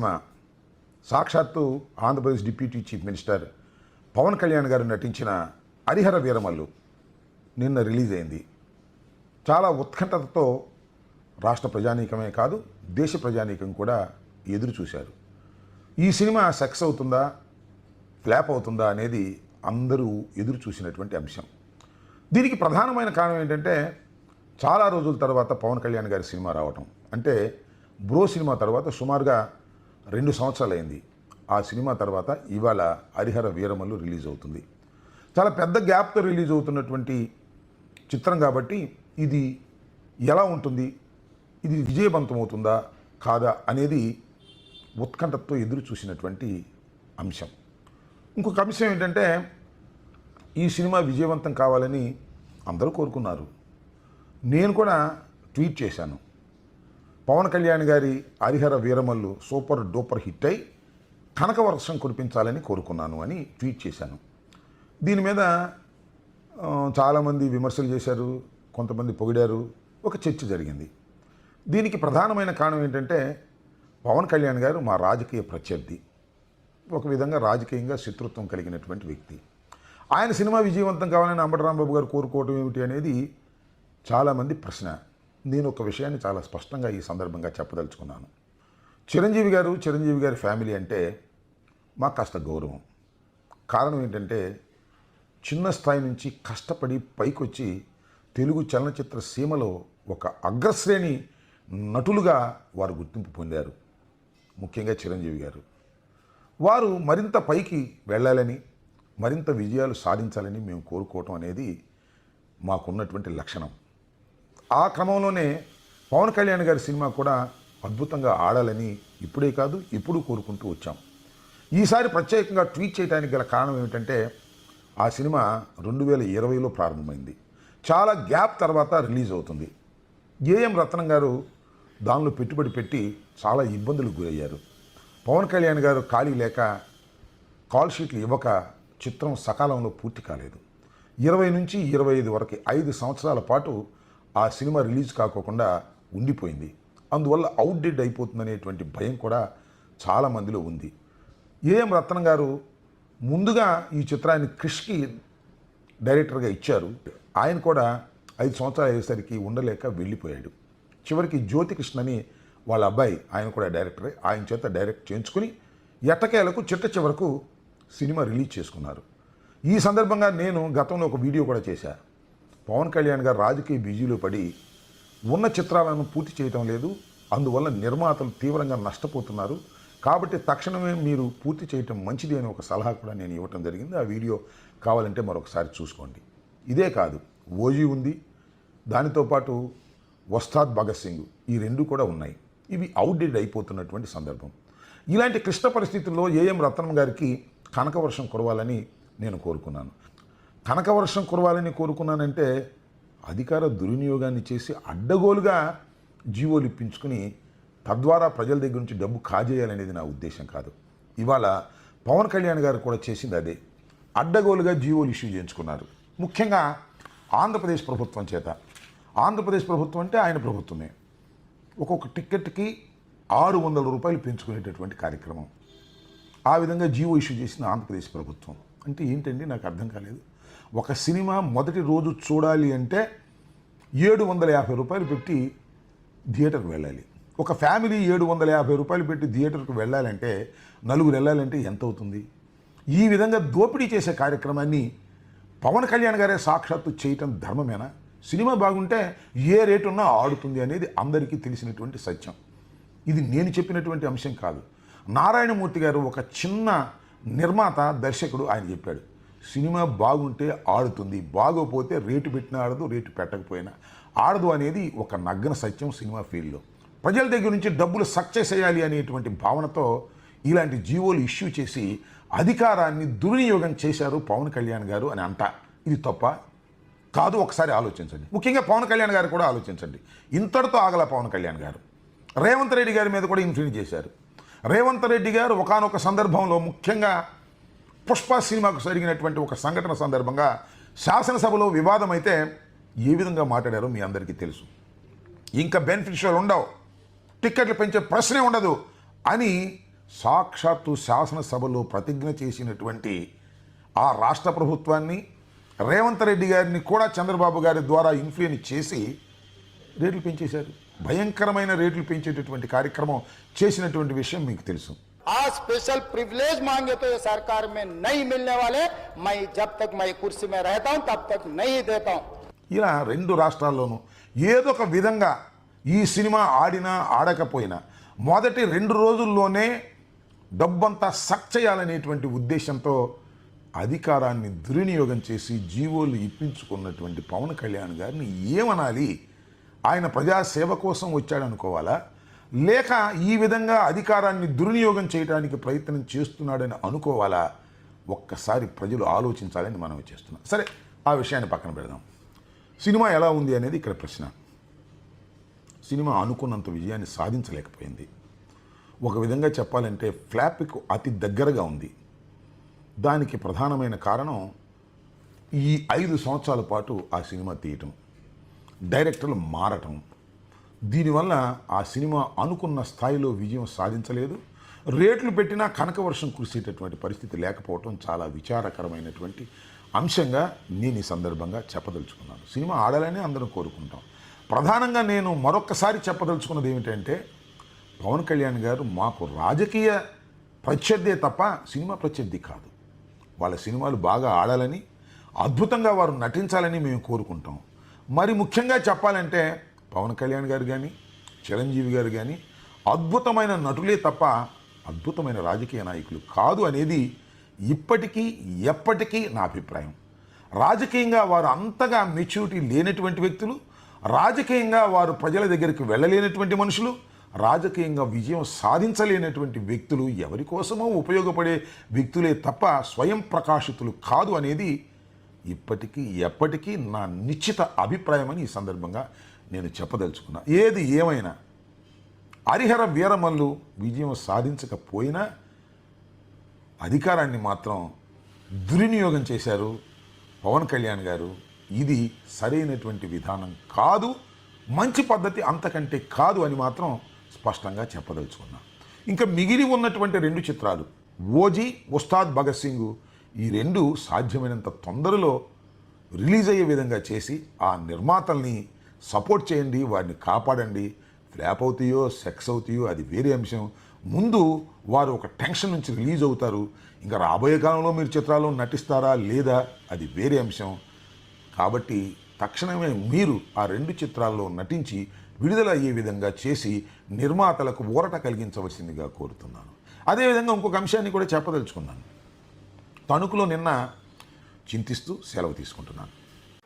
Cinema. సాక్షాత్తు Andhra Pradesh deputy chief minister Pavan Kalyan garu నటించిన హరిహర వీరమల్లు నిన్న రిలీజ్ అయింది. చాలా ఉత్కంఠతతో రాష్ట్ర ప్రజానీకమే కాదు దేశ ప్రజానీకం కూడా ఎదురు చూశారు. ఈ సినిమా సక్సెస్ అవుతుందా ఫ్లాప్ అవుతుందా అనేది అందరూ ఎదురు చూసినటువంటి అంశం. దీనికి ప్రధానమైన కారణం ఏంటంటే చాలా రోజుల తర్వాత పవన్ కళ్యాణ్ గారి సినిమా రావటం. అంటే బ్రో సినిమా తర్వాత సుమారుగా రెండు సంవత్సరాలు అయింది ఆ సినిమా తర్వాత ఇవాళ హరిహర వీరమల్లు రిలీజ్ అవుతుంది. చాలా పెద్ద గ్యాప్తో రిలీజ్ అవుతున్నటువంటి చిత్రం కాబట్టి ఇది ఎలా ఉంటుంది? ఇది విజయవంతం అవుతుందా? కాదా? అనేది ఉత్కంఠతో ఎదురు చూసినటువంటి అంశం. ఇంకొక అంశం ఏంటంటే ఈ సినిమా విజయవంతం కావాలని అందరూ కోరుకున్నారు. నేను కూడా ట్వీట్ చేశాను. పవన్ కళ్యాణ్ గారి Harihara Veeramallu super duper hit అయి కనక వర్షం కురిపించాలని కోరుకున్నాను అని ట్వీట్ చేశాను. దీని మీద చాలామంది విమర్శలు చేశారు కొంతమంది పొగిడారు ఒక చర్చ జరిగింది. దీనికి ప్రధానమైన కారణం ఏంటంటే పవన్ కళ్యాణ్ గారు మా రాజకీయ ప్రత్యర్థి ఒక విధంగా రాజకీయంగా శత్రుత్వం కలిగినటువంటి వ్యక్తి. ఆయన సినిమా విజయవంతం కావాలని అంబటి రాంబాబు గారు కోరుకోవటం ఏమిటి అనేది చాలామంది ప్రశ్న. నేను ఒక విషయాన్ని చాలా స్పష్టంగా ఈ సందర్భంగా చెప్పదలుచుకున్నాను. చిరంజీవి గారు చిరంజీవి గారి ఫ్యామిలీ అంటే మాకు కాస్త గౌరవం. కారణం ఏంటంటే చిన్న స్థాయి నుంచి కష్టపడి పైకొచ్చి తెలుగు చలనచిత్ర సీమలో ఒక అగ్రశ్రేణి నటులుగా వారు గుర్తింపు పొందారు. ముఖ్యంగా చిరంజీవి గారు. వారు మరింత పైకి వెళ్ళాలని మరింత విజయాలు సాధించాలని మేము కోరుకోవటం అనేది మాకున్నటువంటి లక్షణం. ఆ క్రమంలోనే పవన్ కళ్యాణ్ గారి సినిమా కూడా అద్భుతంగా ఆడాలని ఇప్పుడే కాదు ఇప్పుడు కోరుకుంటూ వచ్చాం. ఈసారి ప్రత్యేకంగా ట్వీట్ చేయడానికి గల కారణం ఏమిటంటే ఆ సినిమా రెండు వేల ఇరవైలో ప్రారంభమైంది. చాలా గ్యాప్ తర్వాత రిలీజ్ అవుతుంది. ఏఎం రత్నం గారు దానిలో పెట్టుబడి పెట్టి చాలా ఇబ్బందులకు గురయ్యారు. పవన్ కళ్యాణ్ గారు ఖాళీ లేక కాల్ షీట్లు ఇవ్వక చిత్రం సకాలంలో పూర్తి కాలేదు. ఇరవై నుంచి ఇరవై ఐదు వరకు ఐదు సంవత్సరాల పాటు ఆ సినిమా రిలీజ్ కాకోకుండా ఉండిపోయింది. అందువల్ల అవుట్డేట్ అయిపోతుందనేటువంటి భయం కూడా చాలా మందిలో ఉంది. ఏఎం రత్నం గారు ముందుగా ఈ చిత్రాన్ని క్రిష్కి డైరెక్టర్గా ఇచ్చారు. ఆయన కూడా ఐదు సంవత్సరాలు అయ్యేసరికి ఉండలేక వెళ్ళిపోయాడు. చివరికి జ్యోతికృష్ణ అని వాళ్ళ అబ్బాయి ఆయన కూడా డైరెక్టరే ఆయన చేత డైరెక్ట్ చేయించుకుని ఎట్టకేలకు చిట్ట చివరకు సినిమా రిలీజ్ చేసుకున్నారు. ఈ సందర్భంగా నేను గతంలో ఒక వీడియో కూడా చేశా. పవన్ కళ్యాణ్ గారు రాజకీయ బిజీలో పడి ఉన్న చిత్రాలను పూర్తి చేయటం లేదు. అందువల్ల నిర్మాతలు తీవ్రంగా నష్టపోతున్నారు. కాబట్టి తక్షణమే మీరు పూర్తి చేయటం మంచిది అని ఒక సలహా కూడా నేను ఇవ్వటం జరిగింది. ఆ వీడియో కావాలంటే మరొకసారి చూసుకోండి. ఇదే కాదు ఓజీ ఉంది. దానితో పాటు వస్తాద్ భగత్ సింగ్ ఈ రెండు కూడా ఉన్నాయి. ఇవి అవుట్డేట్ అయిపోతున్నటువంటి సందర్భం. ఇలాంటి క్లిష్ట పరిస్థితుల్లో ఏఎం రత్నం గారికి కనకవర్షం కురవాలని నేను కోరుకున్నాను. కనకవర్షం కురవాలని కోరుకున్నానంటే అధికార దుర్వినియోగాన్ని చేసి అడ్డగోలుగా జీవోలు ఇప్పించుకుని తద్వారా ప్రజల దగ్గర నుంచి డబ్బు కాజేయాలనేది నా ఉద్దేశం కాదు. ఇవాళ పవన్ కళ్యాణ్ గారు కూడా చేసింది అదే. అడ్డగోలుగా జీవోలు ఇష్యూ చేయించుకున్నారు. ముఖ్యంగా ఆంధ్రప్రదేశ్ ప్రభుత్వం చేత. ఆంధ్రప్రదేశ్ ప్రభుత్వం అంటే ఆయన ప్రభుత్వమే. ఒక్కొక్క టిక్కెట్కి ఆరు వందల రూపాయలు పెంచుకునేటటువంటి కార్యక్రమం. ఆ విధంగా జీవో ఇష్యూ చేసిన ఆంధ్రప్రదేశ్ ప్రభుత్వం. అంటే ఏంటండి? నాకు అర్థం కాలేదు. ఒక సినిమా మొదటి రోజు చూడాలి అంటే ఏడు వందల యాభై రూపాయలు పెట్టి థియేటర్కి వెళ్ళాలి. ఒక ఫ్యామిలీ ఏడు వందల యాభై రూపాయలు పెట్టి థియేటర్కి వెళ్ళాలంటే నలుగురు వెళ్ళాలంటే ఎంత అవుతుంది ఈ విధంగా దోపిడీ చేసే కార్యక్రమాన్ని పవన్ కళ్యాణ్ గారే సాక్షాత్తు చేయటం ధర్మమేనా? సినిమా బాగుంటే ఏ రేటు ఉన్నా ఆడుతుంది అనేది అందరికీ తెలిసినటువంటి సత్యం. ఇది నేను చెప్పినటువంటి అంశం కాదు. నారాయణమూర్తి గారు ఒక చిన్న నిర్మాత దర్శకుడు ఆయన చెప్పాడు. సినిమా బాగుంటే ఆడుతుంది బాగోపోతే రేటు పెట్టినా ఆడదు రేటు పెట్టకపోయినా. ఆడదు అనేది ఒక నగ్న సత్యం సినిమా ఫీల్డ్లో. ప్రజల దగ్గర నుంచి డబ్బులు సక్సెస్ చేయాలి అనేటువంటి భావనతో ఇలాంటి జీవోలు ఇష్యూ చేసి అధికారాన్ని దుర్వినియోగం చేశారు పవన్ కళ్యాణ్ గారు అని అంట. ఇది తప్ప కాదు ఒకసారి ఆలోచించండి. ముఖ్యంగా పవన్ కళ్యాణ్ గారు కూడా ఆలోచించండి. ఇంతటితో ఆగల పవన్ కళ్యాణ్ గారు. రేవంత్ రెడ్డి గారి మీద కూడా ఇన్ఫ్లుయెన్స్ చేశారు. రేవంత్ రెడ్డి గారు ఒకానొక సందర్భంలో ముఖ్యంగా పుష్ప సినిమాకు జరిగినటువంటి ఒక సంఘటన సందర్భంగా శాసనసభలో వివాదం అయితే ఏ విధంగా మాట్లాడారో మీ అందరికీ తెలుసు. ఇంకా బెనిఫిషియల్ ఉండవు. టిక్కెట్లు పెంచే ప్రశ్నే ఉండదు అని సాక్షాత్తు శాసనసభలో ప్రతిజ్ఞ చేసినటువంటి ఆ రాష్ట్ర ప్రభుత్వాన్ని రేవంత్ రెడ్డి గారిని కూడా చంద్రబాబు గారి ద్వారా ఇన్ఫ్లుయెన్స్ చేసి రేట్లు పెంచేశారు. భయంకరమైన రేట్లు పెంచేటటువంటి కార్యక్రమం చేసినటువంటి విషయం మీకు తెలుసు. आज स्पेशल प्रिविलेज मांगे तो ये सरकार में नहीं मिलने वाले मैं जब तक मैं कुर्सी में रहता हूं तब तक नहीं देता हूं ఇలా రెండు రాష్ట్రాల్లోనూ ఏదో ఒక విధంగా ఈ సినిమా ఆడినా ఆడకపోయినా మొదటి రెండు రోజుల్లోనే డబ్బంతా సక్ చేయాలనేటువంటి ఉద్దేశంతో అధికారాన్ని దుర్వినియోగం చేసి జీవోలు ఇప్పించుకున్నటువంటి పవన్ కళ్యాణ్ గారిని ఏమనాలి ఆయన ప్రజాసేవ కోసం వచ్చాడనుకోవాలా లేక ఈ విధంగా అధికారాన్ని దుర్వినియోగం చేయడానికి ప్రయత్నం చేస్తున్నాడని అనుకోవాలా? ఒక్కసారి ప్రజలు ఆలోచించాలని మనం చేస్తున్నాం. సరే ఆ విషయాన్ని పక్కన పెడదాం. సినిమా ఎలా ఉంది అనేది ఇక్కడ ప్రశ్న. సినిమా అనుకున్నంత విజయాన్ని సాధించలేకపోయింది. ఒక విధంగా చెప్పాలంటే ఫ్లాప్కు అతి దగ్గరగా ఉంది. దానికి ప్రధానమైన కారణం ఈ ఐదు సంవత్సరాల పాటు ఆ సినిమా తీయటం డైరెక్టర్లు మారటం దీనివల్ల ఆ సినిమా అనుకున్న స్థాయిలో విజయం సాధించలేదు. రేట్లు పెట్టినా కనక వర్షం కురిసేటటువంటి పరిస్థితి లేకపోవటం చాలా విచారకరమైనటువంటి అంశంగా నేను ఈ సందర్భంగా చెప్పదలుచుకున్నాను. సినిమా ఆడాలని అందరం కోరుకుంటాం. ప్రధానంగా నేను మరొక్కసారి చెప్పదలుచుకున్నది ఏమిటంటే పవన్ కళ్యాణ్ గారు మాకు రాజకీయ ప్రత్యర్థే తప్ప సినిమా ప్రత్యర్థి కాదు. వాళ్ళ సినిమాలు బాగా ఆడాలని అద్భుతంగా వారు నటించాలని మేము కోరుకుంటాం. మరి ముఖ్యంగా చెప్పాలంటే పవన్ కళ్యాణ్ గారు కానీ చిరంజీవి గారు కానీ అద్భుతమైన నటులే తప్ప అద్భుతమైన రాజకీయ నాయకులు కాదు అనేది ఇప్పటికీ ఎప్పటికీ నా అభిప్రాయం. రాజకీయంగా వారు అంతగా మెచ్యూరిటీ లేనటువంటి వ్యక్తులు రాజకీయంగా వారు ప్రజల దగ్గరికి వెళ్ళలేనటువంటి మనుషులు రాజకీయంగా విజయం సాధించలేనటువంటి వ్యక్తులు ఎవరి కోసమో ఉపయోగపడే వ్యక్తులే తప్ప స్వయం ప్రకాశితులు కాదు అనేది ఇప్పటికీ ఎప్పటికీ నా నిశ్చిత అభిప్రాయం అని ఈ సందర్భంగా నేను చెప్పదలుచుకున్నా. ఏది ఏమైనా హరిహర వీరమల్లు విజయం సాధించకపోయినా అధికారాన్ని మాత్రం దుర్వినియోగం చేశారు పవన్ కళ్యాణ్ గారు. ఇది సరైనటువంటి విధానం కాదు మంచి పద్ధతి అంతకంటే కాదు అని మాత్రం స్పష్టంగా చెప్పదలుచుకున్నా. ఇంకా మిగిలి ఉన్నటువంటి రెండు చిత్రాలు ఓజీ ఉస్తాద్ భగత్ సింగ్ ఈ రెండు సాధ్యమైనంత తొందరలో రిలీజ్ అయ్యే విధంగా చేసి ఆ నిర్మాతల్ని సపోర్ట్ చేయండి వారిని కాపాడండి. ఫ్లాప్ అవుతాయో సెక్స్ అవుతాయో అది వేరే అంశం. ముందు వారు ఒక టెన్షన్ నుంచి రిలీజ్ అవుతారు. ఇంకా రాబోయే కాలంలో మీరు చిత్రాల్లో నటిస్తారా లేదా అది వేరే అంశం. కాబట్టి తక్షణమే మీరు ఆ రెండు చిత్రాల్లో నటించి విడుదల అయ్యే విధంగా చేసి నిర్మాతలకు ఊరట కలిగించవలసిందిగా కోరుతున్నాను. అదేవిధంగా ఇంకొక అంశాన్ని కూడా చెప్పదలుచుకున్నాను. తణుకులో నిన్న చింతిస్తూ సెలవు తీసుకుంటున్నాను.